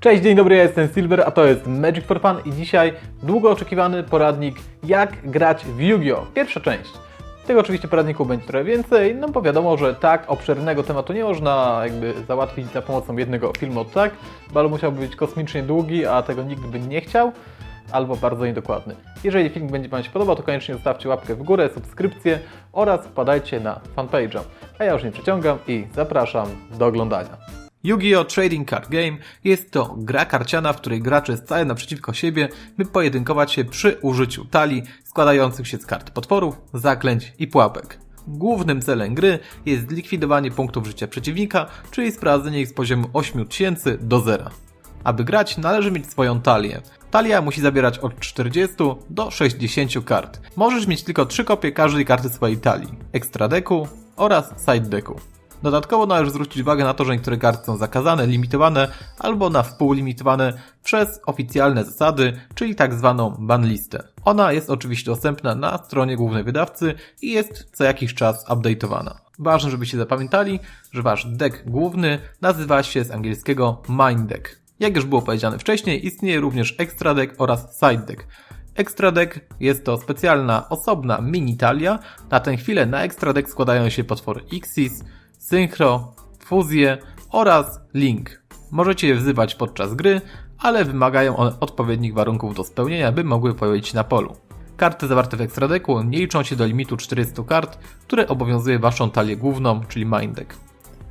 Cześć, dzień dobry, ja jestem Silver, a to jest Magic for Fun i dzisiaj długo oczekiwany poradnik jak grać w Yu-Gi-Oh! Pierwsza część. Tego oczywiście poradniku będzie trochę więcej, no bo wiadomo, że tak obszernego tematu nie można jakby załatwić za pomocą jednego filmu tak, bo musiałby być kosmicznie długi, a tego nikt by nie chciał, albo bardzo niedokładny. Jeżeli film będzie Wam się podobał, to koniecznie zostawcie łapkę w górę, subskrypcję oraz wpadajcie na fanpage'a. A ja już nie przeciągam i zapraszam do oglądania. Yu-Gi-Oh! Trading Card Game jest to gra karciana, w której gracze stają naprzeciwko siebie, by pojedynkować się przy użyciu talii składających się z kart potworów, zaklęć i pułapek. Głównym celem gry jest zlikwidowanie punktów życia przeciwnika, czyli sprowadzenie ich z poziomu 8000 do zera. Aby grać, należy mieć swoją talię. Talia musi zabierać od 40 do 60 kart. Możesz mieć tylko 3 kopie każdej karty swojej talii, extra decku oraz side decku. Dodatkowo należy zwrócić uwagę na to, że niektóre karty są zakazane, limitowane albo na wpół limitowane przez oficjalne zasady, czyli tak zwaną banlistę. Ona jest oczywiście dostępna na stronie głównej wydawcy i jest co jakiś czas update'owana. Ważne, żebyście zapamiętali, że wasz deck główny nazywa się z angielskiego Mind Deck. Jak już było powiedziane wcześniej, istnieje również Extra Deck oraz Side Deck. Extra Deck jest to specjalna, osobna mini talia. Na tę chwilę na Extra Deck składają się potwory Xyz, Synchro, Fuzję oraz Link. Możecie je wzywać podczas gry, ale wymagają one odpowiednich warunków do spełnienia, by mogły pojawić się na polu. Karty zawarte w Extra Decku nie liczą się do limitu 400 kart, które obowiązuje waszą talię główną, czyli Mind Deck.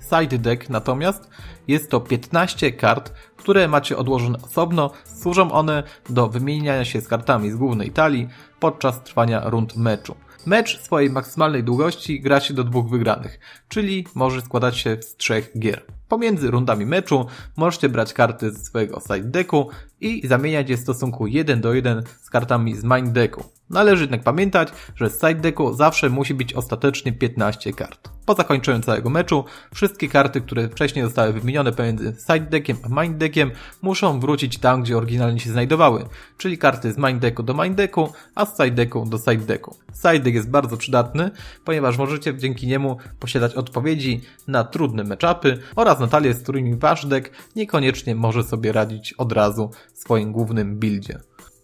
Side Deck natomiast jest to 15 kart, które macie odłożone osobno. Służą one do wymieniania się z kartami z głównej talii podczas trwania rund meczu. Mecz swojej maksymalnej długości gra się do dwóch wygranych, czyli może składać się z trzech gier. Pomiędzy rundami meczu możecie brać karty ze swojego side decku i zamieniać je w stosunku 1 do 1 z kartami z mind decku. Należy jednak pamiętać, że z side decku zawsze musi być ostatecznie 15 kart. Po zakończeniu całego meczu wszystkie karty, które wcześniej zostały wymienione pomiędzy side deckiem a mind deckiem muszą wrócić tam, gdzie oryginalnie się znajdowały, czyli karty z mind decku do mind decku, a z side decku do side decku. Side deck jest bardzo przydatny, ponieważ możecie dzięki niemu posiadać odpowiedzi na trudne matchupy oraz na talie, z którymi wasz deck niekoniecznie może sobie radzić od razu w swoim głównym buildzie.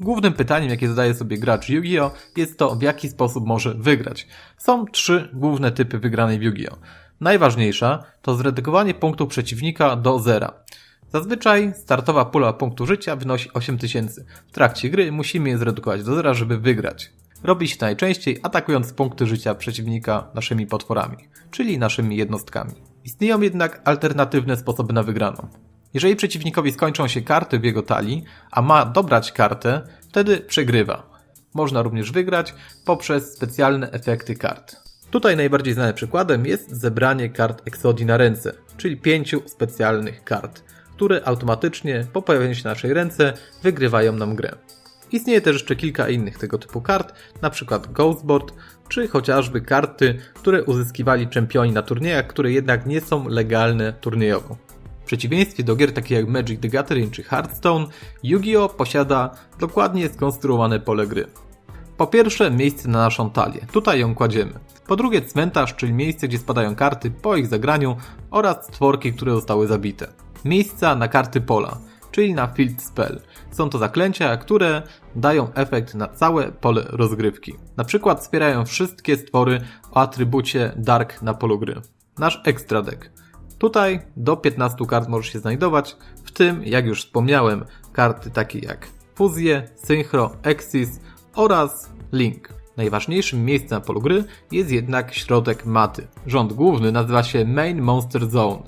Głównym pytaniem, jakie zadaje sobie gracz Yu-Gi-Oh! jest to, w jaki sposób może wygrać. Są trzy główne typy wygranej w Yu-Gi-Oh! Najważniejsza to zredukowanie punktu przeciwnika do zera. Zazwyczaj startowa pula punktu życia wynosi 8000. W trakcie gry musimy je zredukować do zera, żeby wygrać. Robi się najczęściej atakując punkty życia przeciwnika naszymi potworami, czyli naszymi jednostkami. Istnieją jednak alternatywne sposoby na wygraną. Jeżeli przeciwnikowi skończą się karty w jego talii, a ma dobrać kartę, wtedy przegrywa. Można również wygrać poprzez specjalne efekty kart. Tutaj najbardziej znanym przykładem jest zebranie kart Exodii na ręce, czyli pięciu specjalnych kart, które automatycznie po pojawieniu się na naszej ręce wygrywają nam grę. Istnieje też jeszcze kilka innych tego typu kart, np. Ghostboard, czy chociażby karty, które uzyskiwali czempioni na turniejach, które jednak nie są legalne turniejowo. Przeciwieństwie do gier takich jak Magic the Gathering czy Hearthstone, Yu-Gi-Oh! posiada dokładnie skonstruowane pole gry. Po pierwsze, miejsce na naszą talię. Tutaj ją kładziemy. Po drugie, cmentarz, czyli miejsce, gdzie spadają karty po ich zagraniu oraz stworki, które zostały zabite. Miejsca na karty pola, czyli na field spell. Są to zaklęcia, które dają efekt na całe pole rozgrywki. Na przykład wspierają wszystkie stwory o atrybucie Dark na polu gry. Nasz extra deck. Tutaj do 15 kart może się znajdować, w tym, jak już wspomniałem, karty takie jak Fuzje, Synchro, Exis oraz Link. Najważniejszym miejscem na polu gry jest jednak środek maty. Rząd główny nazywa się Main Monster Zone.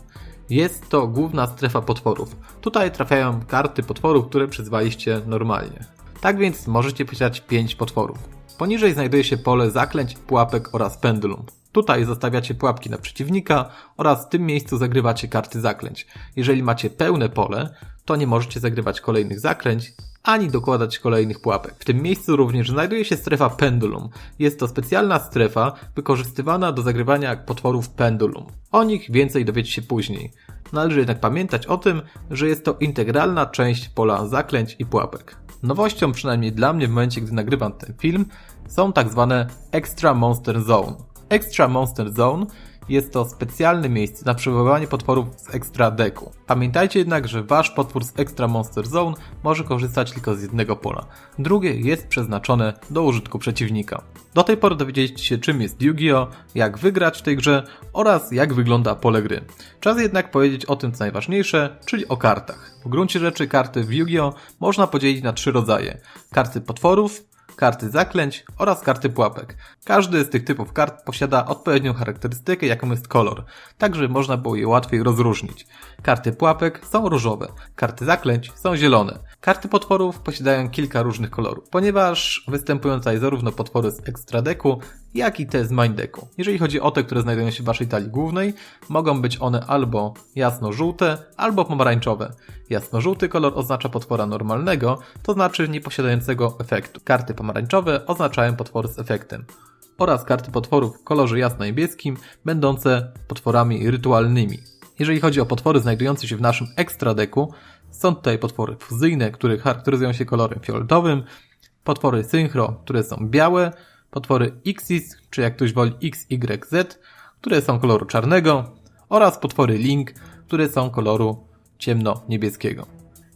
Jest to główna strefa potworów. Tutaj trafiają karty potworów, które przyzwaliście normalnie. Tak więc możecie posiadać 5 potworów. Poniżej znajduje się pole zaklęć, pułapek oraz pendulum. Tutaj zostawiacie pułapki na przeciwnika oraz w tym miejscu zagrywacie karty zaklęć. Jeżeli macie pełne pole, to nie możecie zagrywać kolejnych zaklęć, ani dokładać kolejnych pułapek. W tym miejscu również znajduje się strefa pendulum. Jest to specjalna strefa wykorzystywana do zagrywania potworów pendulum. O nich więcej dowiecie się później. Należy jednak pamiętać o tym, że jest to integralna część pola zaklęć i pułapek. Nowością, przynajmniej dla mnie w momencie, gdy nagrywam ten film, są tak zwane Extra Monster Zone. Extra Monster Zone Jest to specjalne miejsce na przywoływanie potworów z ekstra deku. Pamiętajcie jednak, że wasz potwór z Extra Monster Zone może korzystać tylko z jednego pola. Drugie jest przeznaczone do użytku przeciwnika. Do tej pory dowiedzieliście się czym jest Yu-Gi-Oh, jak wygrać w tej grze oraz jak wygląda pole gry. Czas jednak powiedzieć o tym co najważniejsze, czyli o kartach. W gruncie rzeczy karty w Yu-Gi-Oh można podzielić na trzy rodzaje. Karty potworów, karty zaklęć oraz karty pułapek. Każdy z tych typów kart posiada odpowiednią charakterystykę, jaką jest kolor, tak żeby można było je łatwiej rozróżnić. Karty pułapek są różowe, karty zaklęć są zielone. Karty potworów posiadają kilka różnych kolorów, ponieważ występują tutaj zarówno potwory z extra deku, jak i te z main decku. Jeżeli chodzi o te, które znajdują się w waszej talii głównej, mogą być one albo jasno-żółte, albo pomarańczowe. Jasno-żółty kolor oznacza potwora normalnego, to znaczy nieposiadającego efektu. Karty pomarańczowe oznaczają potwory z efektem. Oraz karty potworów w kolorze jasno-niebieskim, będące potworami rytualnymi. Jeżeli chodzi o potwory znajdujące się w naszym extra deku, są tutaj potwory fuzyjne, które charakteryzują się kolorem fioletowym, potwory synchro, które są białe, potwory Xyz, czy jak ktoś woli XYZ, które są koloru czarnego oraz potwory Link, które są koloru ciemno-niebieskiego.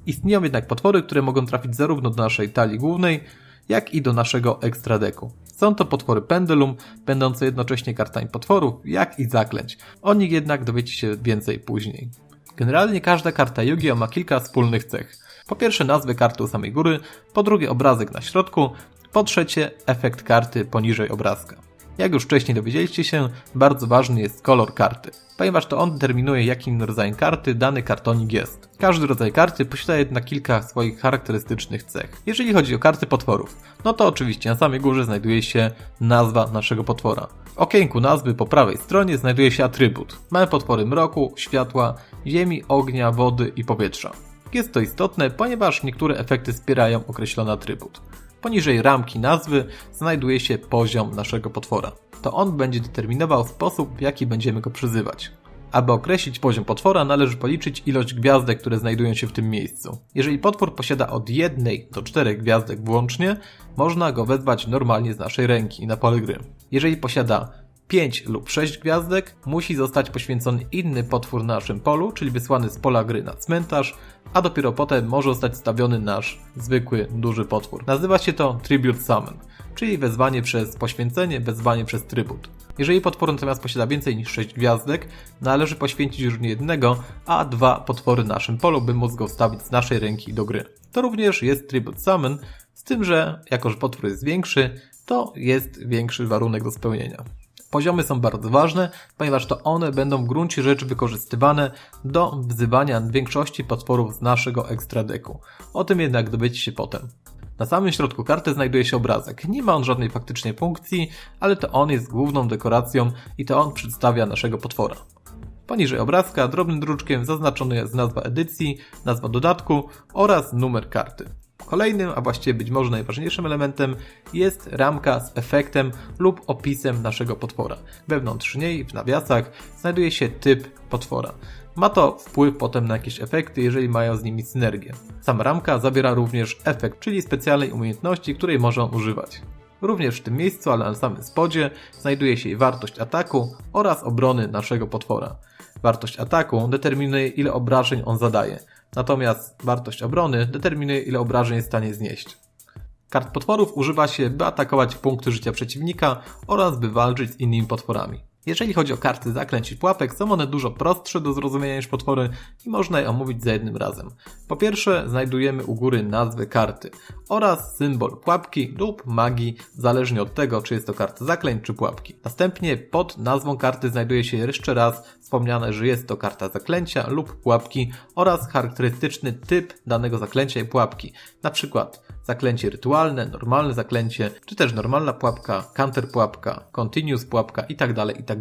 Istnieją jednak potwory, które mogą trafić zarówno do naszej talii głównej, jak i do naszego extra deku. Są to potwory Pendulum, będące jednocześnie kartami potworów, jak i zaklęć. O nich jednak dowiecie się więcej później. Generalnie każda karta Yu-Gi-Oh ma kilka wspólnych cech. Po pierwsze nazwę karty u samej góry, po drugie obrazek na środku, po trzecie efekt karty poniżej obrazka. Jak już wcześniej dowiedzieliście się, bardzo ważny jest kolor karty, ponieważ to on determinuje jakim rodzajem karty dany kartonik jest. Każdy rodzaj karty posiada jednak kilka swoich charakterystycznych cech. Jeżeli chodzi o karty potworów, no to oczywiście na samej górze znajduje się nazwa naszego potwora. W okienku nazwy po prawej stronie znajduje się atrybut. Mamy potwory mroku, światła, ziemi, ognia, wody i powietrza. Jest to istotne, ponieważ niektóre efekty wspierają określony atrybut. Poniżej ramki nazwy znajduje się poziom naszego potwora. To on będzie determinował sposób, w jaki będziemy go przyzywać. Aby określić poziom potwora, należy policzyć ilość gwiazdek, które znajdują się w tym miejscu. Jeżeli potwór posiada od jednej do czterech gwiazdek włącznie, można go wezwać normalnie z naszej ręki na pole gry. Jeżeli posiada 5 lub 6 gwiazdek, musi zostać poświęcony inny potwór na naszym polu, czyli wysłany z pola gry na cmentarz, a dopiero potem może zostać stawiony nasz zwykły, duży potwór. Nazywa się to Tribute Summon, czyli wezwanie przez poświęcenie, wezwanie przez trybut. Jeżeli potwór natomiast posiada więcej niż 6 gwiazdek, należy poświęcić już nie jednego, a dwa potwory na naszym polu, by móc go wstawić z naszej ręki do gry. To również jest Tribute Summon, z tym, że jako że potwór jest większy, to jest większy warunek do spełnienia. Poziomy są bardzo ważne, ponieważ to one będą w gruncie rzeczy wykorzystywane do wzywania większości potworów z naszego ekstra deku. O tym jednak dowiecie się potem. Na samym środku karty znajduje się obrazek. Nie ma on żadnej faktycznej funkcji, ale to on jest główną dekoracją i to on przedstawia naszego potwora. Poniżej obrazka drobnym druczkiem zaznaczony jest nazwa edycji, nazwa dodatku oraz numer karty. Kolejnym, a właściwie być może najważniejszym elementem jest ramka z efektem lub opisem naszego potwora. Wewnątrz niej, w nawiasach, znajduje się typ potwora. Ma to wpływ potem na jakieś efekty, jeżeli mają z nimi synergię. Sama ramka zawiera również efekt, czyli specjalnej umiejętności, której może używać. Również w tym miejscu, ale na samym spodzie, znajduje się wartość ataku oraz obrony naszego potwora. Wartość ataku determinuje ile obrażeń on zadaje, natomiast wartość obrony determinuje ile obrażeń jest w stanie znieść. Kart potworów używa się, by atakować punkty życia przeciwnika oraz by walczyć z innymi potworami. Jeżeli chodzi o karty zaklęć i pułapek, są one dużo prostsze do zrozumienia niż potwory i można je omówić za jednym razem. Po pierwsze, znajdujemy u góry nazwę karty oraz symbol pułapki lub magii, zależnie od tego, czy jest to karta zaklęć czy pułapki. Następnie pod nazwą karty znajduje się jeszcze raz wspomniane, że jest to karta zaklęcia lub pułapki oraz charakterystyczny typ danego zaklęcia i pułapki. Przykład zaklęcie rytualne, normalne zaklęcie, czy też normalna pułapka, counter pułapka, continuous pułapka itd. itd.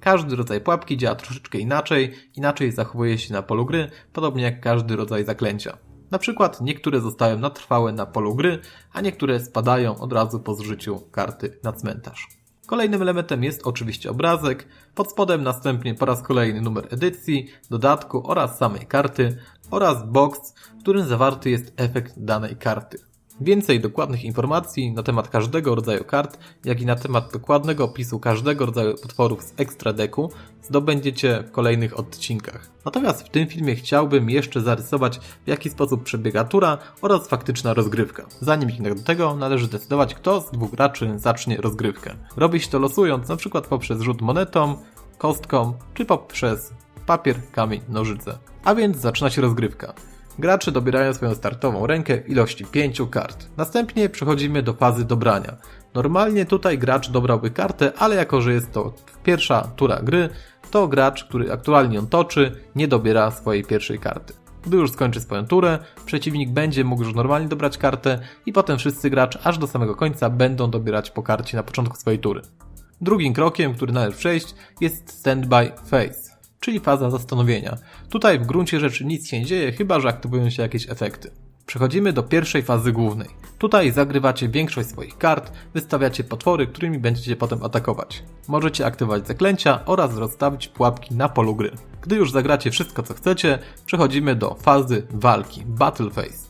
Każdy rodzaj pułapki działa troszeczkę inaczej, inaczej zachowuje się na polu gry, podobnie jak każdy rodzaj zaklęcia. Na przykład niektóre zostają na trwałe na polu gry, a niektóre spadają od razu po zużyciu karty na cmentarz. Kolejnym elementem jest oczywiście obrazek, pod spodem następnie po raz kolejny numer edycji, dodatku oraz samej karty oraz box, w którym zawarty jest efekt danej karty. Więcej dokładnych informacji na temat każdego rodzaju kart, jak i na temat dokładnego opisu każdego rodzaju potworów z Extra Decku zdobędziecie w kolejnych odcinkach. Natomiast w tym filmie chciałbym jeszcze zarysować w jaki sposób przebiega tura oraz faktyczna rozgrywka. Zanim jednak do tego należy zdecydować kto z dwóch graczy zacznie rozgrywkę. Robi się to losując przykład poprzez rzut monetą, kostką czy poprzez papier, kamień, nożyce. A więc zaczyna się rozgrywka. Gracze dobierają swoją startową rękę w ilości 5 kart. Następnie przechodzimy do fazy dobrania. Normalnie tutaj gracz dobrałby kartę, ale jako że jest to pierwsza tura gry, to gracz, który aktualnie ją toczy, nie dobiera swojej pierwszej karty. Gdy już skończy swoją turę, przeciwnik będzie mógł już normalnie dobrać kartę i potem wszyscy gracze aż do samego końca będą dobierać po karcie na początku swojej tury. Drugim krokiem, który należy przejść, jest standby phase, czyli faza zastanowienia. Tutaj w gruncie rzeczy nic się nie dzieje, chyba że aktywują się jakieś efekty. Przechodzimy do pierwszej fazy głównej. Tutaj zagrywacie większość swoich kart, wystawiacie potwory, którymi będziecie potem atakować. Możecie aktywować zaklęcia oraz rozstawić pułapki na polu gry. Gdy już zagracie wszystko co chcecie, przechodzimy do fazy walki, Battle Phase.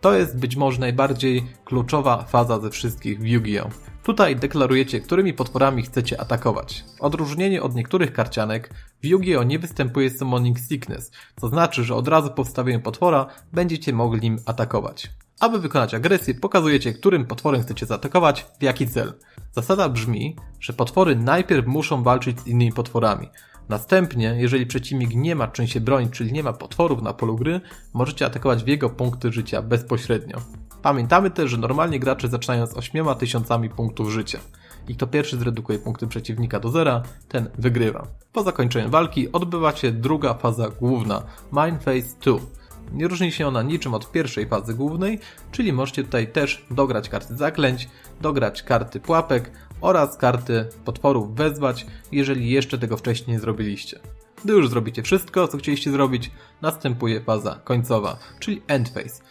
To jest być może najbardziej kluczowa faza ze wszystkich w Yu-Gi-Oh! Tutaj deklarujecie, którymi potworami chcecie atakować. W odróżnieniu od niektórych karcianek, w Yu-Gi-Oh! nie występuje Summoning Sickness, co znaczy, że od razu po wstawieniu potwora będziecie mogli nim atakować. Aby wykonać agresję, pokazujecie, którym potworem chcecie zaatakować, w jaki cel. Zasada brzmi, że potwory najpierw muszą walczyć z innymi potworami. Następnie, jeżeli przeciwnik nie ma czym się bronić, czyli nie ma potworów na polu gry, możecie atakować w jego punkty życia bezpośrednio. Pamiętamy też, że normalnie gracze zaczynają z 8000 punktów życia. I kto pierwszy zredukuje punkty przeciwnika do zera, ten wygrywa. Po zakończeniu walki odbywa się druga faza główna, Mind Phase 2. Nie różni się ona niczym od pierwszej fazy głównej, czyli możecie tutaj też dograć karty zaklęć, dograć karty pułapek oraz karty potworów wezwać, jeżeli jeszcze tego wcześniej nie zrobiliście. Gdy już zrobicie wszystko, co chcieliście zrobić, następuje faza końcowa, czyli End Phase.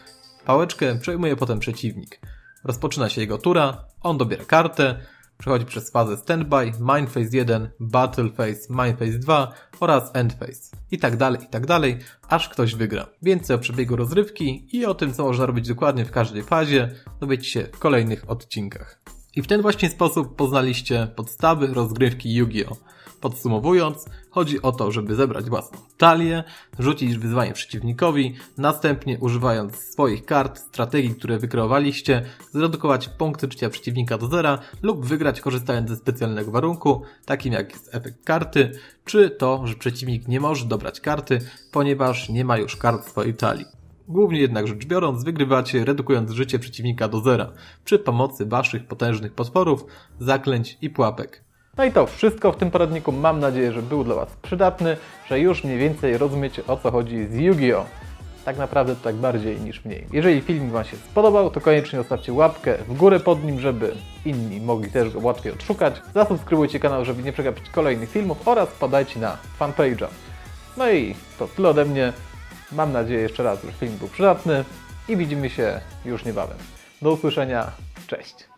Pałeczkę przejmuje potem przeciwnik. Rozpoczyna się jego tura, on dobiera kartę, przechodzi przez fazę Standby, Mind Phase 1, Battle Phase, Mind Phase 2 oraz End Phase. I tak dalej, i tak dalej, aż ktoś wygra. Więcej o przebiegu rozrywki i o tym, co można robić dokładnie w każdej fazie, dowiecie się w kolejnych odcinkach. I w ten właśnie sposób poznaliście podstawy rozgrywki Yu-Gi-Oh! Podsumowując, chodzi o to, żeby zebrać własną talię, rzucić wyzwanie przeciwnikowi, następnie używając swoich kart, strategii, które wykreowaliście, zredukować punkty życia przeciwnika do zera lub wygrać korzystając ze specjalnego warunku, takim jak jest efekt karty, czy to, że przeciwnik nie może dobrać karty, ponieważ nie ma już kart w swojej talii. Głównie jednak rzecz biorąc, wygrywacie redukując życie przeciwnika do zera przy pomocy waszych potężnych potworów, zaklęć i pułapek. No i to wszystko w tym poradniku. Mam nadzieję, że był dla Was przydatny, że już mniej więcej rozumiecie o co chodzi z Yu-Gi-Oh! Tak naprawdę tak bardziej niż mniej. Jeżeli film Wam się spodobał, to koniecznie zostawcie łapkę w górę pod nim, żeby inni mogli też go łatwiej odszukać. Zasubskrybujcie kanał, żeby nie przegapić kolejnych filmów oraz podajcie na fanpage'a. No i to tyle ode mnie. Mam nadzieję jeszcze raz, że film był przydatny i widzimy się już niebawem. Do usłyszenia. Cześć.